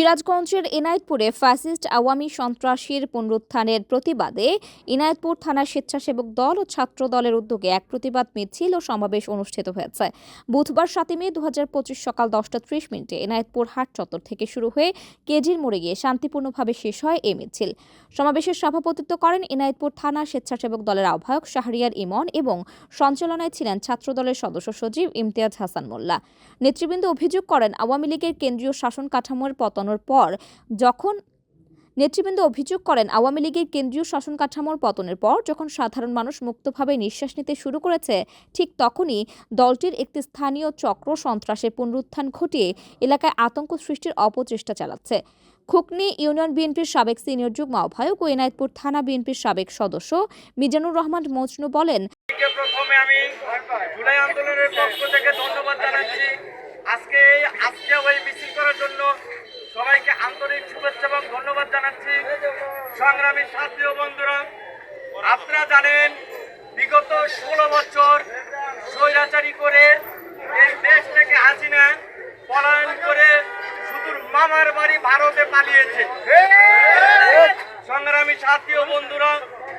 সিরাজগঞ্জের এনায়েতপুরে ফ্যাসিস্ট আওয়ামী সন্ত্রাসীর পুনরুত্থানের প্রতিবাদে ইনায়েতপুর থানার স্বেচ্ছাসেবক দল ও ছাত্র দলের উদ্যোগে এক প্রতিবাদ মিছিল ও সমাবেশ অনুষ্ঠিত হয়েছে। বুধবার সাতই মে দু হাজার পঁচিশ সকাল দশটা ত্রিশ মিনিটে এনায়েতপুর হাট চত্বর থেকে শুরু হয়ে কেজির মোড়ে গিয়ে শান্তিপূর্ণভাবে শেষ হয় এই মিছিল। সমাবেশের সভাপতিত্ব করেন ইনায়েতপুর থানা স্বেচ্ছাসেবক দলের আহ্বায়ক শাহরিয়ার ইমন এবং সঞ্চালনায় ছিলেন ছাত্র দলের সদস্য সচিব ইমতিয়াজ হাসান মোল্লা। নেতৃবৃন্দ অভিযোগ করেন, আওয়ামী লীগের কেন্দ্রীয় শাসন কাঠামোর পতনের পর, যখন নেতৃবৃন্দ অভিযোগ করেন আওয়ামী লীগের কেন্দ্রীয় শাসন কাঠামোর পতনের পর, যখন সাধারণ মানুষ মুক্তভাবে নিঃশ্বাস নিতে শুরু করেছে, ঠিক তখনই দলটির একটি স্থানীয় চক্র সন্ত্রাসের পুনরুত্থান ঘটিয়ে এলাকায় আতঙ্ক সৃষ্টির অপচেষ্টা চালাচ্ছে। খুকনি ইউনিয়ন বিএনপির সাবেক সিনিয়র যুগ্ম আহ্বায়ক ও এনায়েতপুর থানা বিএনপির সাবেক সদস্য মিজানুর রহমান মজনু বলেন আজকে আজকে ওই মিছিল করার জন্য সবাইকে আন্তরিক শুভেচ্ছা এবং ধন্যবাদ জানাচ্ছি। সংগ্রামী সাথী ও বন্ধুরা, আপনারা জানেন, বিগত ষোলো বছর স্বৈরাচারী করে এই দেশ থেকে হাসিনা পলায়ন করে শুধু মামার বাড়ি ভারতে পালিয়েছে। সংগ্রামী সাথী ও বন্ধুরা,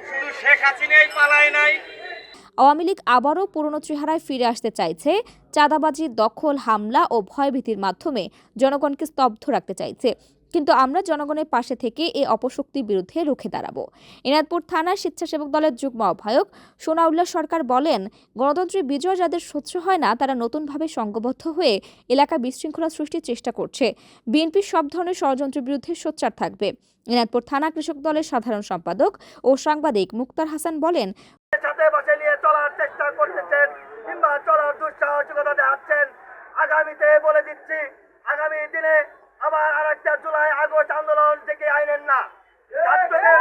শুধু শেখ হাসিনাই পালায় নাই আওয়ামী লীগ আবারও পুরনো চেহারায় ফিরে আসতে চাইছে। চাঁদাবাজি, দখল, হামলা ও ভয়ভীতির মাধ্যমে জনগণকে স্তব্ধ রাখতে চাইছে। কিন্তু আমরা জনগণের পাশে থেকে এই অপশক্তির বিরুদ্ধে রুখে দাঁড়াবো। এনাদপুর থানার স্বেচ্ছাসেবক দলের যুগ্ম আহ্বায়ক সোনাউল্লাহ সরকার বলেন, গণতন্ত্রের বিজয় যাদের সহ্য হয় না, তারা নতুনভাবে সংঘবদ্ধ হয়ে এলাকা বিশৃঙ্খলা সৃষ্টির চেষ্টা করছে। বিএনপির সব ধরনের ষড়যন্ত্রের বিরুদ্ধে সোচ্চার থাকবে। এনাদপুর থানা কৃষক দলের সাধারণ সম্পাদক ও সাংবাদিক মুক্তার হাসান বলেন একটা আগস্ট আন্দোলন থেকে আইনেন না ছাত্রদের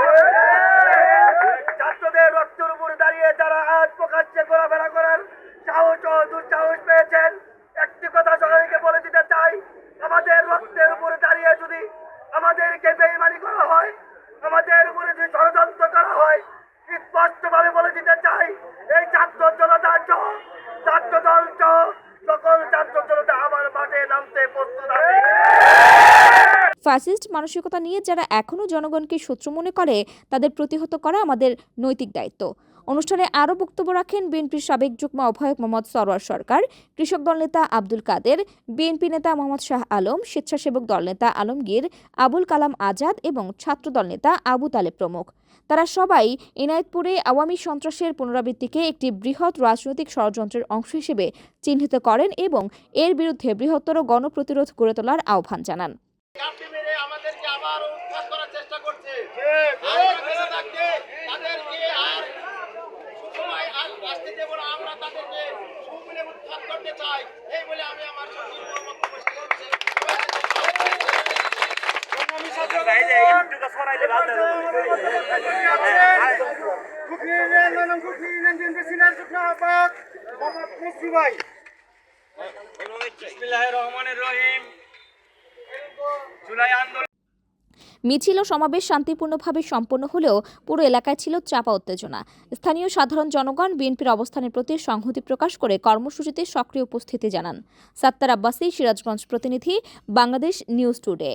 ছাত্রদের রক্তের উপর দাঁড়িয়ে যারা আজ প্রকাশ্যে ঘোরাফেরা করার সাহস ও দুঃসাহস পেয়েছেন একটি কথা সবাইকে বলে দিতে চাই আমাদের রক্তের উপরে দাঁড়িয়ে যদি আমাদেরকে বেইমানি করা হয় আমাদের উপরে যদি ষড়যন্ত্র করা হয় স্পষ্টভাবে বলে দিতে চাই এই ছাত্র জনতা সহ ছাত্র দল সহ সকল ছাত্র জনতা আমার মাঠে নামতে প্রস্তুত আছে ফ্যাসিস্ট মানসিকতা নিয়ে যারা এখনও জনগণকে শত্রু মনে করে, তাদের প্রতিহত করা আমাদের নৈতিক দায়িত্ব। অনুষ্ঠানে আরও বক্তব্য রাখেন বিএনপির সাবেক যুগ্ম আহ্বায়ক মোহাম্মদ সরোয়ার সরকার, কৃষক দল নেতা আব্দুল কাদের, বিএনপি নেতা মোহাম্মদ শাহ আলম, স্বেচ্ছাসেবক দল নেতা আলমগীর, আবুল কালাম আজাদ এবং ছাত্রদল নেতা আবু তালে প্রমুখ। তারা সবাই এনায়েতপুরে আওয়ামী সন্ত্রাসের পুনরাবৃত্তিকে একটি বৃহৎ রাজনৈতিক ষড়যন্ত্রের অংশ হিসেবে চিহ্নিত করেন এবং এর বিরুদ্ধে বৃহত্তর গণপ্রতিরোধ গড়ে তোলার আহ্বান জানান। আবার উৎখাত করার চেষ্টা করছে। তাদেরকে আর সুসময় আর আসতে দেব না। আমরা তাদেরকে সুমিলে উৎখাত করতে চাই। এই বলে আমি আমার রহমানির রহিম। জুলাই আন্দোলন মিছিল ও সমাবেশ শান্তিপূর্ণভাবে সম্পন্ন হলেও পুরো এলাকায় ছিল চাপা উত্তেজনা। স্থানীয় সাধারণ জনগণ বিএনপির অবস্থানের প্রতি সংহতি প্রকাশ করে কর্মসূচিতে সক্রিয় উপস্থিতি জানান। সাত্তার আব্বাসী, সিরাজগঞ্জ প্রতিনিধি, বাংলাদেশ নিউজ টুডে।